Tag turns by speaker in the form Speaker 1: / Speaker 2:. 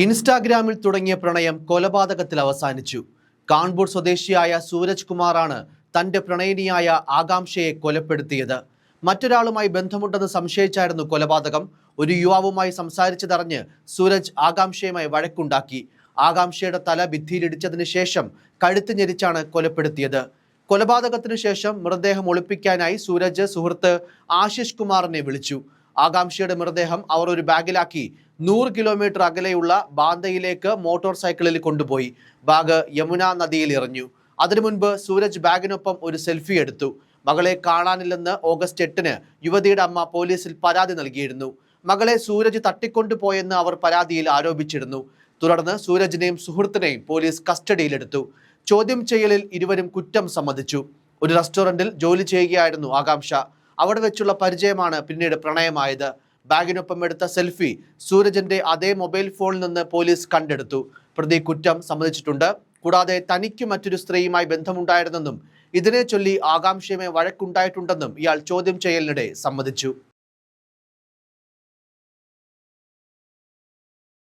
Speaker 1: ഇൻസ്റ്റാഗ്രാമിൽ തുടങ്ങിയ പ്രണയം കൊലപാതകത്തിൽ അവസാനിച്ചു. കാൺപൂർ സ്വദേശിയായ സൂരജ് കുമാറാണ് തന്റെ പ്രണയിനിയായ ആകാംക്ഷയെ കൊലപ്പെടുത്തിയത്. മറ്റൊരാളുമായി ബന്ധമുണ്ടെന്ന് സംശയിച്ചായിരുന്നു കൊലപാതകം. ഒരു യുവാവുമായി സംസാരിച്ചതറിഞ്ഞ് സൂരജ് ആകാംക്ഷയുമായി വഴക്കുണ്ടാക്കി. ആകാംക്ഷയുടെ തല ഭിത്തിയിലിടിച്ചതിന് ശേഷം കഴുത്ത് ഞെരിച്ചാണ് കൊലപ്പെടുത്തിയത്. കൊലപാതകത്തിനു ശേഷം മൃതദേഹം ഒളിപ്പിക്കാനായി സൂരജ് സുഹൃത്ത് ആശിഷ് കുമാറിനെ വിളിച്ചു. ആകാംക്ഷയുടെ മൃതദേഹം അവർ ഒരു ബാഗിലാക്കി നൂറ് കിലോമീറ്റർ അകലെയുള്ള ബാന്തയിലേക്ക് മോട്ടോർ സൈക്കിളിൽ കൊണ്ടുപോയി. ബാഗ് യമുന നദിയിൽ എറിഞ്ഞു. അതിനു മുൻപ് സൂരജ് ബാഗിനൊപ്പം ഒരു സെൽഫി എടുത്തു. മകളെ കാണാനില്ലെന്ന് ഓഗസ്റ്റ് എട്ടിന് യുവതിയുടെ അമ്മ പോലീസിൽ പരാതി നൽകിയിരുന്നു. മകളെ സൂരജ് തട്ടിക്കൊണ്ടുപോയെന്ന് അവർ പരാതിയിൽ ആരോപിച്ചിരുന്നു. തുടർന്ന് സൂരജിനെയും സുഹൃത്തിനെയും പോലീസ് കസ്റ്റഡിയിലെടുത്തു. ചോദ്യം ചെയ്യലിൽ ഇരുവരും കുറ്റം സമ്മതിച്ചു. ഒരു റെസ്റ്റോറന്റിൽ ജോലി ചെയ്യുകയായിരുന്നു ആകാംക്ഷ. അവിടെ വെച്ചുള്ള പരിചയമാണ് പിന്നീട് പ്രണയമായത്. ബാഗിനൊപ്പം എടുത്ത സെൽഫി സൂരജന്റെ അതേ മൊബൈൽ ഫോണിൽ നിന്ന് പോലീസ് കണ്ടെടുത്തു. പ്രതി കുറ്റം സമ്മതിച്ചിട്ടുണ്ട്. കൂടാതെ തനിക്ക് മറ്റൊരു സ്ത്രീയുമായി ബന്ധമുണ്ടായിരുന്നെന്നും ഇതിനെ ചൊല്ലി ആകാംക്ഷയുമായി വഴക്കുണ്ടായിട്ടുണ്ടെന്നും ഇയാൾ ചോദ്യം ചെയ്യലിനിടെ സമ്മതിച്ചു.